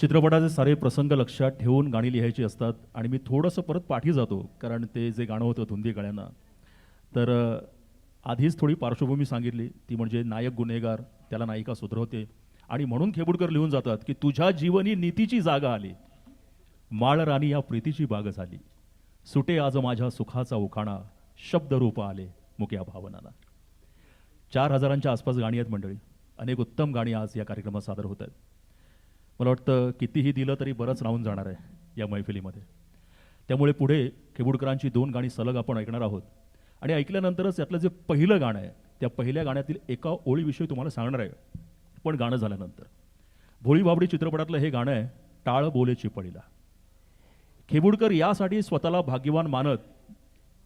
चित्रपटाचे सारे प्रसंग लक्षात ठेवून गाणी लिहायची असतात आणि मी थोडंसं परत पाठी जातो कारण ते जे गाणं होतं धुंदी गळ्यांना. तर आधीच थोडी पार्श्वभूमी सांगितली. ती म्हणजे नायक गुन्हेगार त्याला नायिका सुधरवते. आणि म्हणून खेबुडकर लिहून जातात की तुझ्या जीवनी नीतीची जागा आली. माळ राणी या प्रीतीची बाग झाली. सुटे आज माझ्या सुखाचा उखाणा. शब्दरूप आले मुक्या भावनाला चार हजारांच्या आसपास गाणी आहेत मंडळी. अनेक उत्तम गाणी आज या कार्यक्रमात सादर होत आहेत. मला वाटतं कितीही दिलं तरी बरंच राहून जाणार आहे या मैफिलीमध्ये. त्यामुळे पुढे खेबुडकरांची दोन गाणी सलग आपण ऐकणार आहोत. आणि ऐकल्यानंतरच यातलं जे पहिलं गाणं आहे त्या पहिल्या गाण्यातील एका ओळीविषयी तुम्हाला सांगणार आहे. पण गाणं झाल्यानंतर. भोळी भाबडी चित्रपटातलं हे गाणं आहे टाळ बोले चिपळीला. खेबुडकर यासाठी स्वतःला भाग्यवान मानत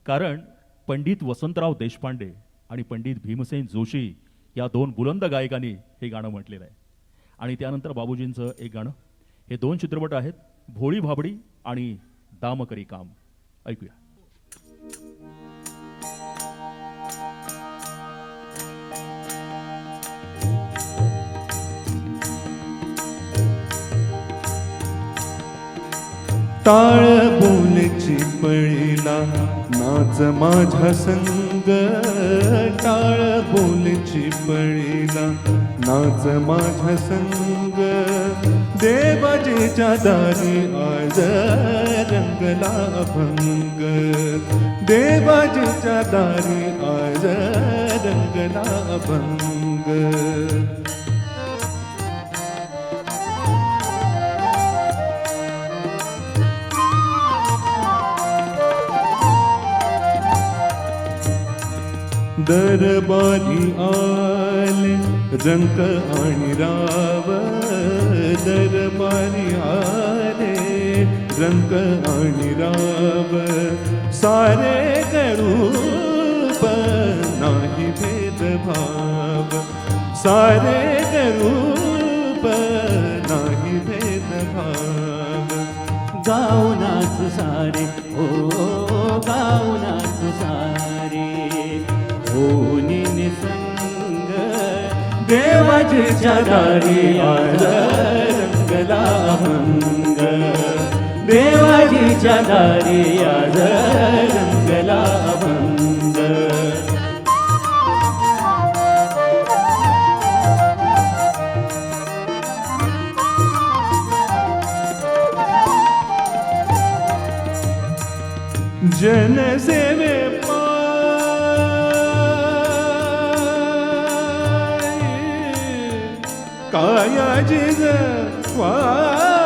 कारण पंडित वसंतराव देशपांडे आणि पंडित भीमसेन जोशी या दोन बुलंद गायकांनी हे गाणं म्हटलेलं आहे. आणि त्यानंतर बाबूजींचं एक गाणं. हे दोन चित्रपट आहेत भोळी भाबडी आणि दामकरी काम. ऐकूया. टाळ बोलची पळीला नाच माझ्या संग. टाळ बोलची पळीला नाच माझ्या संग देवाजीच्या दारी आज रंगला भंग देवाजीच्या दारी आज रंगला अभंग दरबारी आले रंक आणि राव दरबारी आले रंक आणि राव. सारे गरूप नाही भेदभाव सारे गरूप नाही भेदभाव. गाऊनाच सारे ओ गाऊनाच सारे. होनी निसंग देवाच्या दारी आज रंगला भंग. देवाजीच्या दारी रंगला भंग. مجد وآبي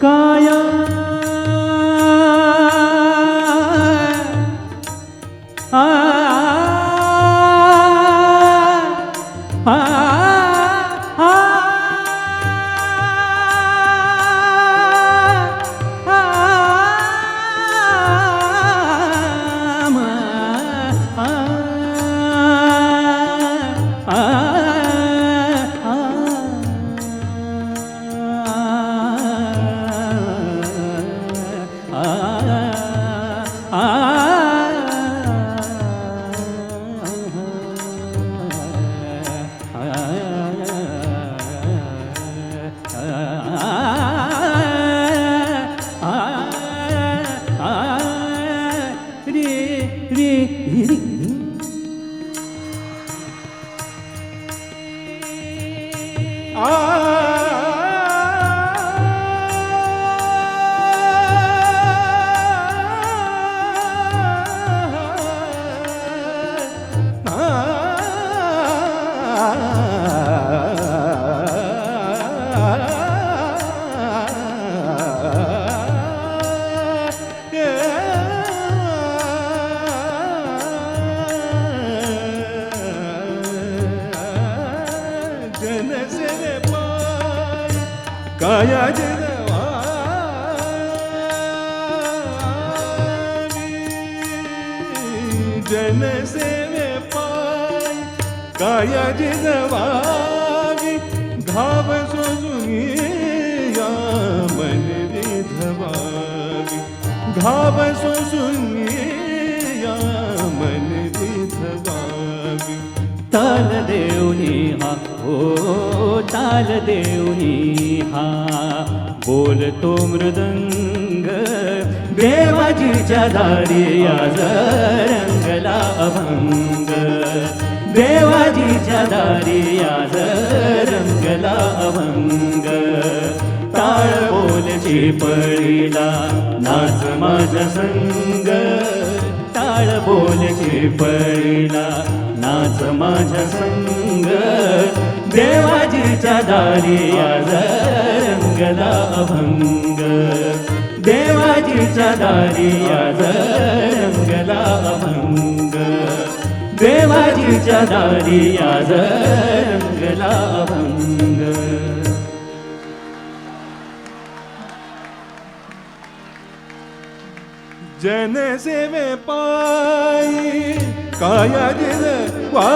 كايا Ah रे जनसेवे पाय काया जिजवावी घाव सोजून या मनरी भाव सोसून या ताल देवनी हा. हो ताल देवनी हा. बोलतो मृदंग देवाजीच्या दारी आज रंगला अभंग. देवाजीच्या दारी आज रंगला अभंग. ताळ बोलची पळीला नाच माझा संग. ताळ बोलची पळीला नाच माझ्या संग. देवाजीच्या दारी आज रंगला अभंग. देवाजीच्या दारी आज रंगला अभंग. देवाजीच्या दारी आज रंगला अभंग. जनसेवे पायी काया दिल वा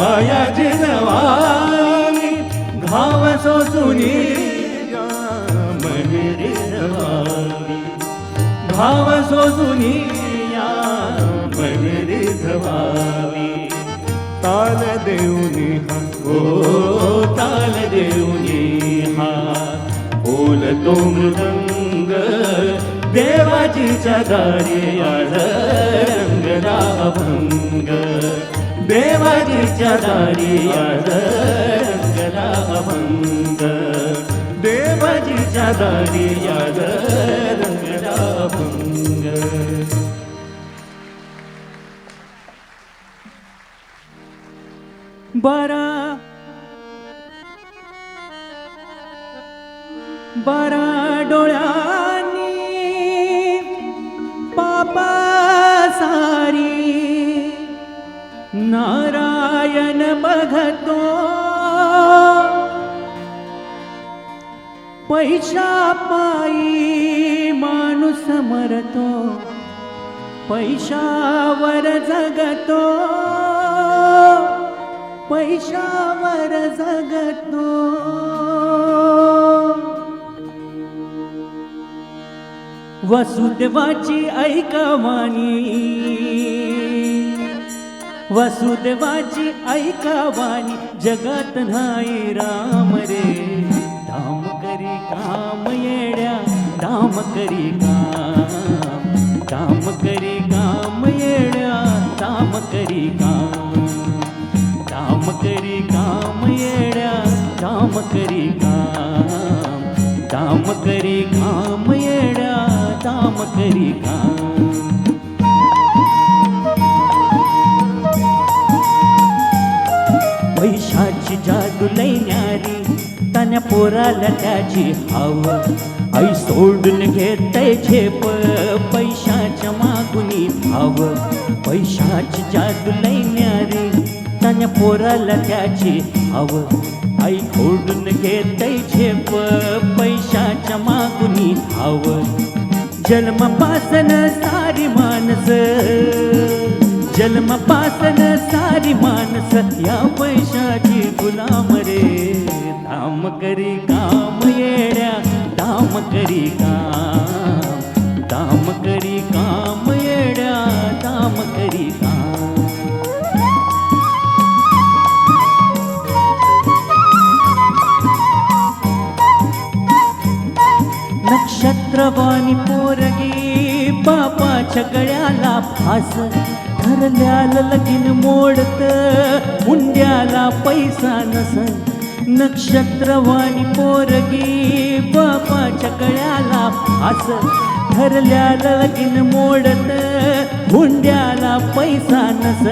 काया जिरवावी धावसो सुनी या मन रिझवावी घाव सोसुनी या मन रिझवावी ताल देऊनी हा ओ ताल देऊनी हा. बोलतो मृदंग देवाजीच्या दारी आज रंगला देवाजीच्या दारी आज रंगला अभंग देवाजीच्या दारी आज रंगला अभंग बरा. बरा. बघतो. पैशा पायी माणूस मरतो. पैशावर जगतो. पैशावर जगतो. वसुदेवाची ऐकवाणी. वसुदेवाची ऐकवानी जगात नाही राम रे. धाम करी काम येड्या धाम करी काम. धाम करी काम येड्या धाम करी काम. धाम करी काम येड्या धाम करी काम. धाम करी काम येड्या धाम करी काम. पोराला त्याची हाव. आई सोडून घेतय झेप पैशाच्या मागुनी भाव पैशाची जादू लय न्यारी त्याने पोराला त्याची हाव. आई खोडून घेतय झेप पैशाच्या मागुनी भाव जन्मपासन सारी माणसं. जन्मपासन सारी माणस या पैशाची गुलाम रे. धाम करी काम येड्या दाम करी काम. धाम करी काम येड्या धाम करी काम. नक्षत्रवाणी पोरगी बापाच्या गळ्याला फास. चांदण्याला लगीन मोडत हुंड्याला पैसा नसन नक्षत्रवाणी पोरगी बापाच्या कळ्याला फास ठरल्याला लगीन मोडत हुंड्याला पैसा नस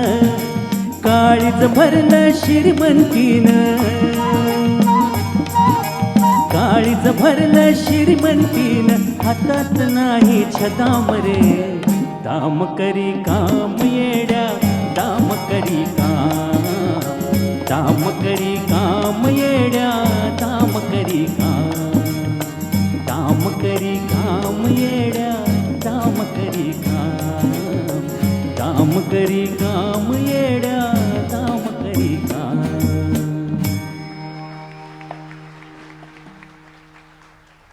काळीच भरलं श्रीमंतीनं. काळीच भरलं श्रीमंतीन. हातात नाही छदाम मरे दाम करी काम येड्या दाम करी काम दाम करी काम येड्या दाम करी काम दाम करी काम येड्या दाम करी काम दाम करी काम येड्या दाम करी काम.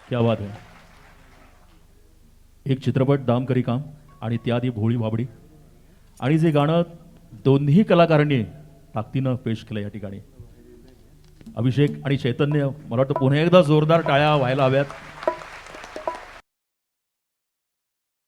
क्या बात आहे एक चित्रपट दाम करी काम आणि त्याआधी भोळी भाबडी. आणि जे गाणं दोन्ही कलाकारांनी ताकदीनं पेश केलं या ठिकाणी. अभिषेक आणि चैतन्य मला वाटतं पुन्हा एकदा जोरदार टाळ्या व्हायला हव्यात.